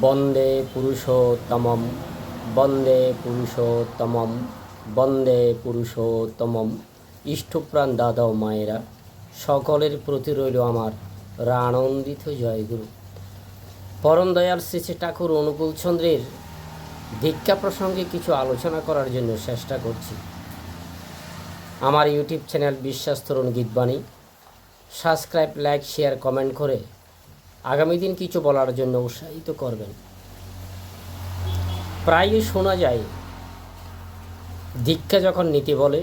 বন্দে পুরুষোত্তমম বন্দে পুরুষোত্তমম বন্দে পুরুষোত্তমম। ইষ্টপ্রাণ দাদা ও মায়েরা, সকলের প্রতি রইল আমার আনন্দিত জয়গুরু। পরম দয়াল শ্রী ঠাকুর অনুকূল চন্দ্রের দীক্ষা প্রসঙ্গে কিছু আলোচনা করার জন্য চেষ্টা করছি। আমার YouTube channel Biswas Tarun Gitabani. Subscribe, like, share, comment করে আগামী দিন কিছু বলার জন্য উৎসাহিত করবেন। প্রায়ই শোনা যায়, দীক্ষা যখন নীতি বলে,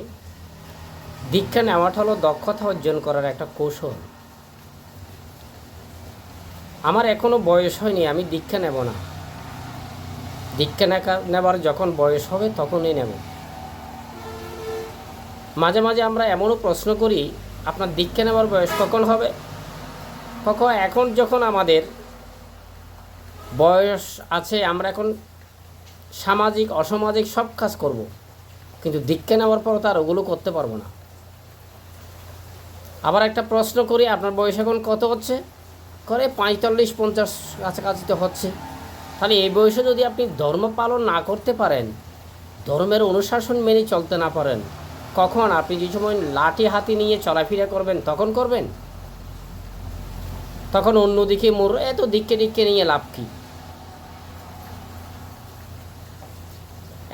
দীক্ষা নেওয়াটা হলো দক্ষতা অর্জন করার একটা কৌশল। আমার এখনও বয়স হয়নি, আমি দীক্ষা নেব না। দীক্ষা নেবার যখন বয়স হবে তখনই নেব। মাঝে মাঝে আমরা এমনও প্রশ্ন করি, আপনার দীক্ষা নেবার বয়স কখন হবে? কখন? এখন যখন আমাদের বয়স আছে, আমরা এখন সামাজিক, অসামাজিক সব কাজ করব। কিন্তু দীক্ষা নেওয়ার পর তার ওগুলো করতে পারব না। আবার একটা প্রশ্ন করি, আপনার বয়স এখন কত হচ্ছে? করে পঁয়তাল্লিশ, পঞ্চাশ কাছাকাছি তো হচ্ছে। তাহলে এই বয়সে যদি আপনি ধর্ম পালন না করতে পারেন, ধর্মের অনুশাসন মেনে চলতে না পারেন, কখন? আপনি যে সময় লাঠি হাতি নিয়ে চলাফেরা করবেন, তখন করবেন? তখন অন্যদিকে মোর এত দিককে দিককে নিয়ে লাভ কি?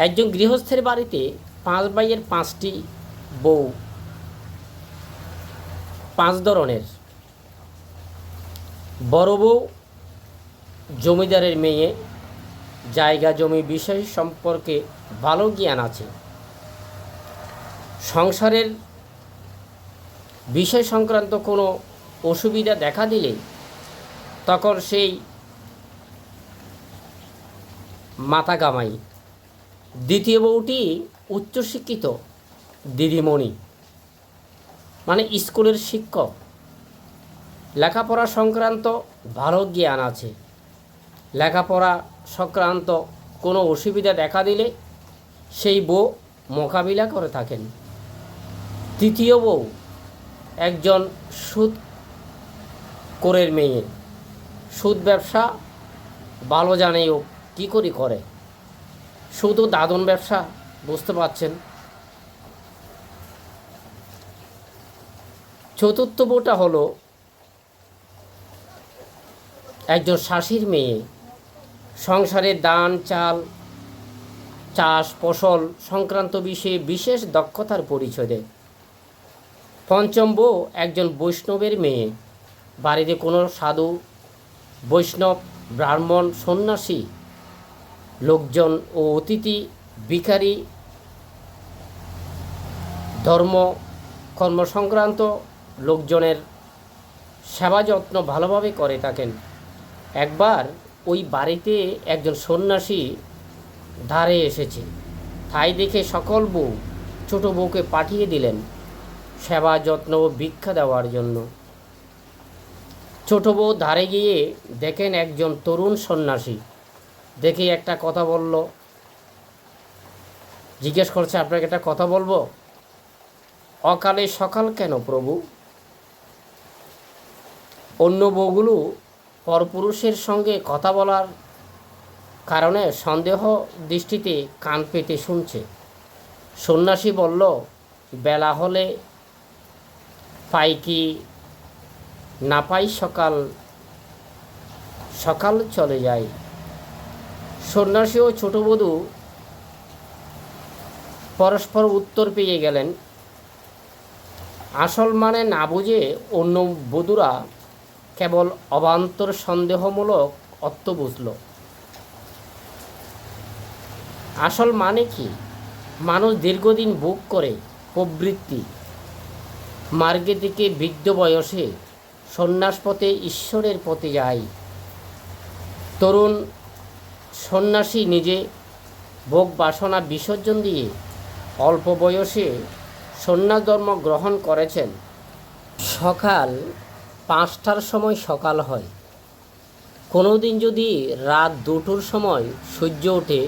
একজন গৃহস্থের বাড়িতে পাঁচ ভাইয়ের পাঁচটি বউ, পাঁচ ধরনের। বড় বউ, জমিদারের মেয়ে, জায়গা, জমি বিষয় সম্পর্কে ভালো জ্ঞান আছে। সংসারের বিষয় সংক্রান্ত কোনো অসুবিধা দেখা দিলে তখন সেই মাথা গামাই দ্বিতীয় বউটি উচ্চশিক্ষিত দিদিমণি মানে স্কুলের শিক্ষক। লেখাপড়া সংক্রান্ত ভালো জ্ঞান আছে। লেখাপড়া সংক্রান্ত কোনো অসুবিধা দেখা দিলে সেই বউ মোকাবিলা করে থাকেন। তৃতীয় বউ একজন সুদ কোরের মেয়ে। সুদ ব্যবসা, ভালো ও কী করি করে। শুধু দাদন ব্যবসা, বুঝতে পারছেন? চতুর্থ বউটা হলো একজন শাশির মেয়ে। সংসারে দান, চাল, চাষ, ফসল সংক্রান্ত বিষয়ে বিশেষ দক্ষতার পরিচয় দেয়। পঞ্চম বউ একজন বৈষ্ণবের মেয়ে। বাড়িতে কোনো সাধু, বৈষ্ণব, ব্রাহ্মণ, সন্ন্যাসী, লোকজন ও অতিথি, ভিখারি, ধর্ম কর্ম সংক্রান্ত লোকজনের সেবা যত্ন ভালোভাবে করে থাকেন। একবার ওই বাড়িতে একজন সন্ন্যাসী ধারে এসেছে। তাই দেখে সকল বউ ছোটো বউকে পাঠিয়ে দিলেন সেবা যত্ন ও ভিক্ষা দেওয়ার জন্য। ছোট বউ ধারে গিয়ে দেখেন একজন তরুণ সন্ন্যাসী। দেখে একটা কথা বলল, জিজ্ঞেস করছে, আপনাকে একটা কথা বলব? অকালে সকাল কেন প্রভু? অন্য বউগুলো পরপুরুষের সঙ্গে কথা বলার কারণে সন্দেহ দৃষ্টিতে কান পেতে শুনছে। সন্ন্যাসী বলল, বেলা হলে পাই কি না পাই সকাল সকাল চলে যায় সন্ন্যাসী ও ছোট বধূ পরস্পর উত্তর পেয়ে গেলেন, আসল মানে না বুঝে অন্য বধূরা কেবল অবান্তর সন্দেহমূলক অর্থ বুঝল। আসল মানে কি? মানুষ দীর্ঘদিন ভোগ করে প্রবৃত্তি, মার্গের দিকে বৃদ্ধ বয়সে সন্ন্যাস পথে, ঈশ্বরের পথে যায় তরুণ সন্ন্যাসী নিজে ভোগ বাসনা বিসর্জন দিয়ে অল্প বয়সে সন্ন্যাস ধর্ম গ্রহণ করেছেন। সকাল পাঁচটার সময় সকাল হয়। কোনো দিন যদি রাত দুটোর সময় সূর্য ওঠে,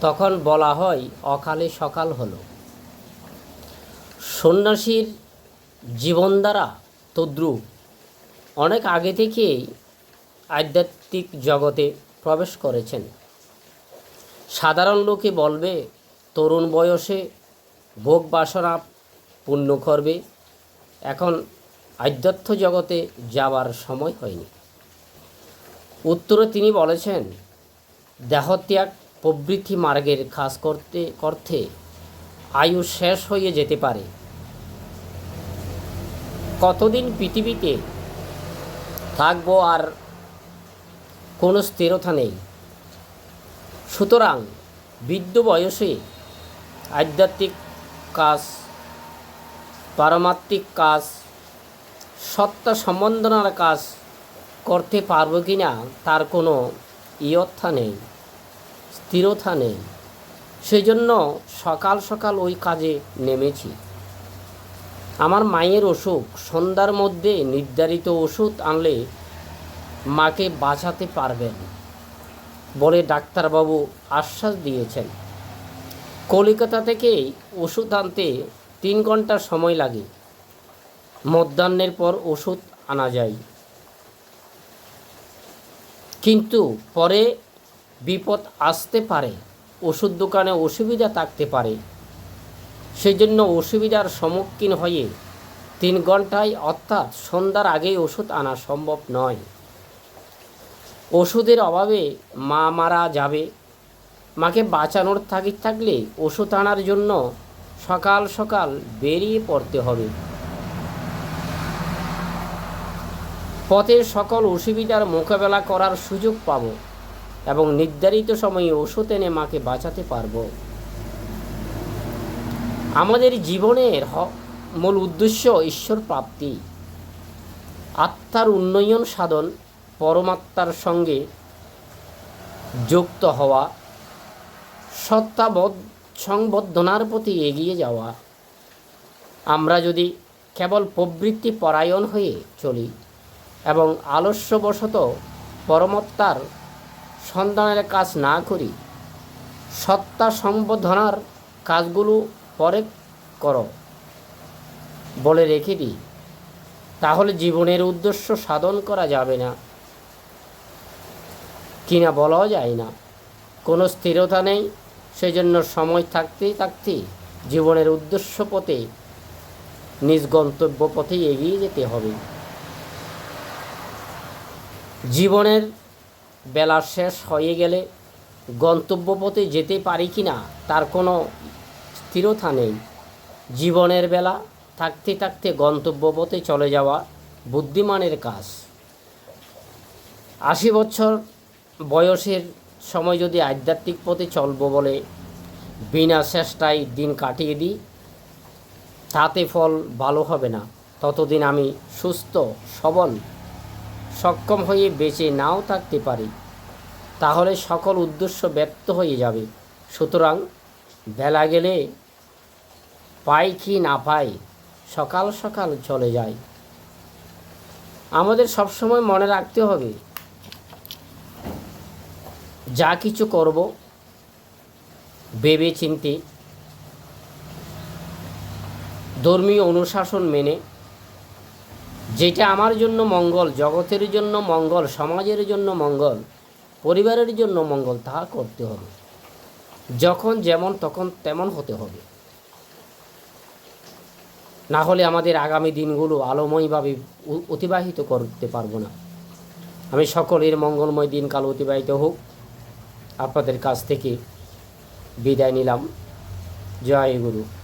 তখন বলা হয় অকালে সকাল হলো। সন্ন্যাসীর জীবনধারা তদ্রুপ অনেক আগে থেকেই আধ্যাত্মিক জগতে প্রবেশ করেছেন। সাধারণ লোকে বলবে, তরুণ বয়সে ভোগ বাসনা পূর্ণ করবে, এখন আধ্যাত্ম জগতে যাবার সময় হয়নি। উত্তরে তিনি বলেছেন, দেহত্যাগ প্রবৃত্তি মার্গের কাজ করতে করতে আয়ু শেষ হয়ে যেতে পারে। কতদিন পৃথিবীতে থাকব আর কোনো স্থিরতা নেই। সুতরাং বৃদ্ধ বয়সে আধ্যাত্মিক কাজ, পারমাত্মিক কাজ সত্তা সম্বন্ধনার কাজ করতে পারব কি না, তার কোনো ইয়ত্থা নেই, স্থিরতা নেই। সেই জন্য সকাল সকাল ওই কাজে নেমেছি। আমার মায়ের অসুখ, সন্ধ্যার মধ্যে নির্ধারিত ওষুধ আনলে মাকে বাঁচাতে পারবেন, বলে ডাক্তারবাবু আশ্বাস দিয়েছেন। কলিকাতা থেকে ওষুধ আনতে তিন ঘণ্টা সময় লাগে। মধ্যাহ্নের পর ওষুধ আনা যায়। কিন্তু পরে বিপদ আসতে পারে, ওষুধ দোকানে অসুবিধা থাকতে পারে। সেই জন্য অসুবিধার সম্মুখীন হয়ে তিন ঘন্টায় অর্থাৎ সন্ধ্যার আগেই ওষুধ আনা সম্ভব নয়। ওষুধের অভাবে মা মারা যাবে। মাকে বাঁচানোর থাকি থাকলে ওষুধ আনার জন্য সকাল সকাল বেরিয়ে পড়তে হবে। পথের সকল অসুবিধার মোকাবেলা করার সুযোগ পাব এবং নির্ধারিত সময়ে ওষুধ এনে মাকে বাঁচাতে পারব। আমাদের জীবনের মূল উদ্দেশ্য ঈশ্বর প্রাপ্তি। আত্মার উন্নয়ন সাধন পরমাত্মার সঙ্গে যুক্ত হওয়া, সত্তাবোধ, সংবর্ধনার প্রতি এগিয়ে যাওয়া। আমরা যদি কেবল প্রবৃত্তি পরায়ণ হয়ে চলি এবং আলস্যবশত পরমাত্মার সন্ধানের কাজ না করি, সত্তা সংবর্ধনার কাজগুলো পরে করো। বলে রেখে দিই। তাহলে জীবনের উদ্দেশ্য সাধন করা যাবে না। কিনা বলাও যায় না। কোনো স্থিরতা নেই। সেই জন্য সময় থাকতে থাকতে জীবনের উদ্দেশ্য পথে, নিজ গন্তব্য পথে এগিয়ে যেতে হবে। জীবনের বেলা শেষ হয়ে গেলে গন্তব্য পথে যেতে পারি কি না তার কোনো স্থিরতা নেই। জীবনের বেলা থাকতে থাকতে গন্তব্য পথে চলে যাওয়া বুদ্ধিমানের কাজ। আশি বছর বয়সের সময় যদি আধ্যাত্মিক পথে চলবো বলে বিনা চেষ্টায় দিন কাটিয়ে দিই, তাতে ফল ভালো হবে না। ততদিন আমি সুস্থ, সবল, সক্ষম হয়ে বেঁচে নাও থাকতে পারি। তাহলে সকল উদ্দেশ্য ব্যর্থ হয়ে যাবে। সুতরাং বেলা গেলে পাই কি না পাই, সকাল সকাল চলে যায় আমাদের সবসময় মনে রাখতে হবে, যা কিছু করব, ভেবে চিনতে, ধর্মীয় অনুশাসন মেনে, যেটা আমার জন্য মঙ্গল, জগতের জন্য মঙ্গল, সমাজের জন্য মঙ্গল, পরিবারের জন্য মঙ্গল তাহা করতে হবে। যখন যেমন তখন তেমন হতে হবে। না হলে আমাদের আগামী দিনগুলো আলোময়ভাবে অতিবাহিত করতে পারব না। আমি সকলের মঙ্গলময় দিনকাল অতিবাহিত হোক। আপনাদের কাছ থেকে বিদায় নিলাম। জয় গুরু।